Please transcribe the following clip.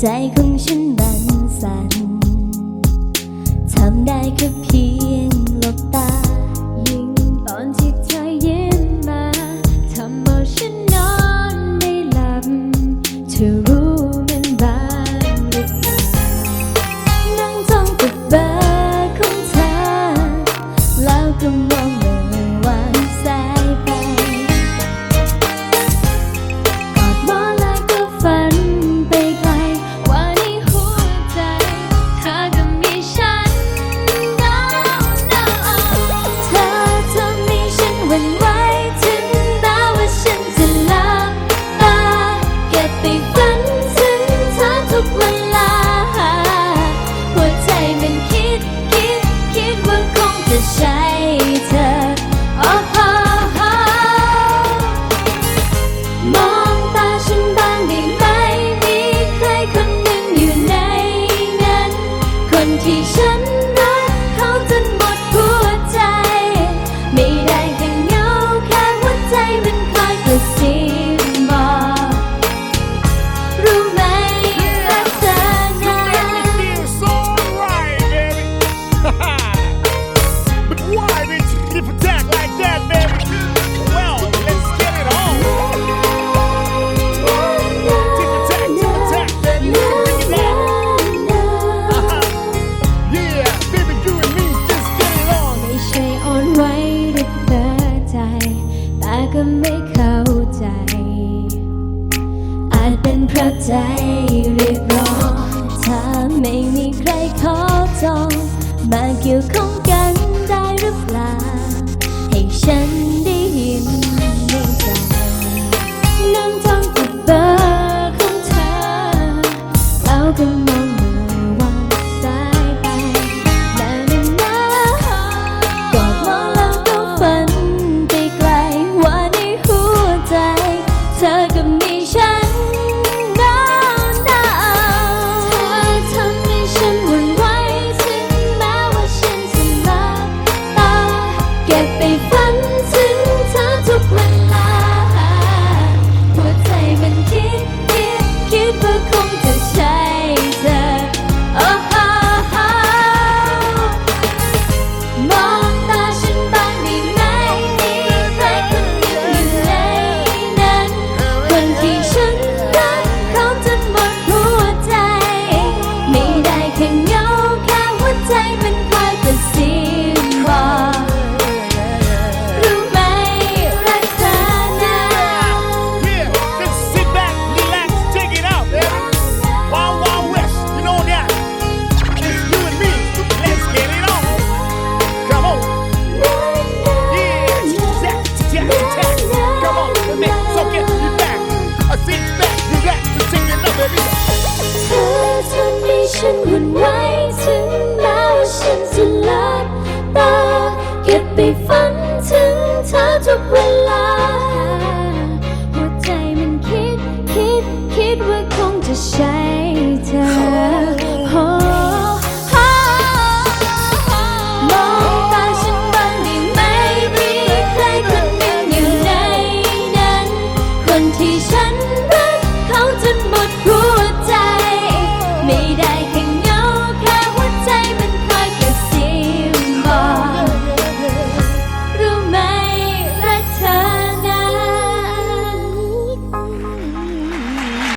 ใจของฉันบันสันทำได้แค่เพียงหลบตา ก็ไม่เข้าใจ อาจเป็นเพราะใจเรียกร้องถ้าไม่มีใครขอจองมาเกี่ยวข้อง ฉันวุ่นวถึงแม้วฉันจะลาตาเก็บไปฝันถึงเธอทุกเวลา หัวใจมันคิดคิดคิดว่าคงจะใช่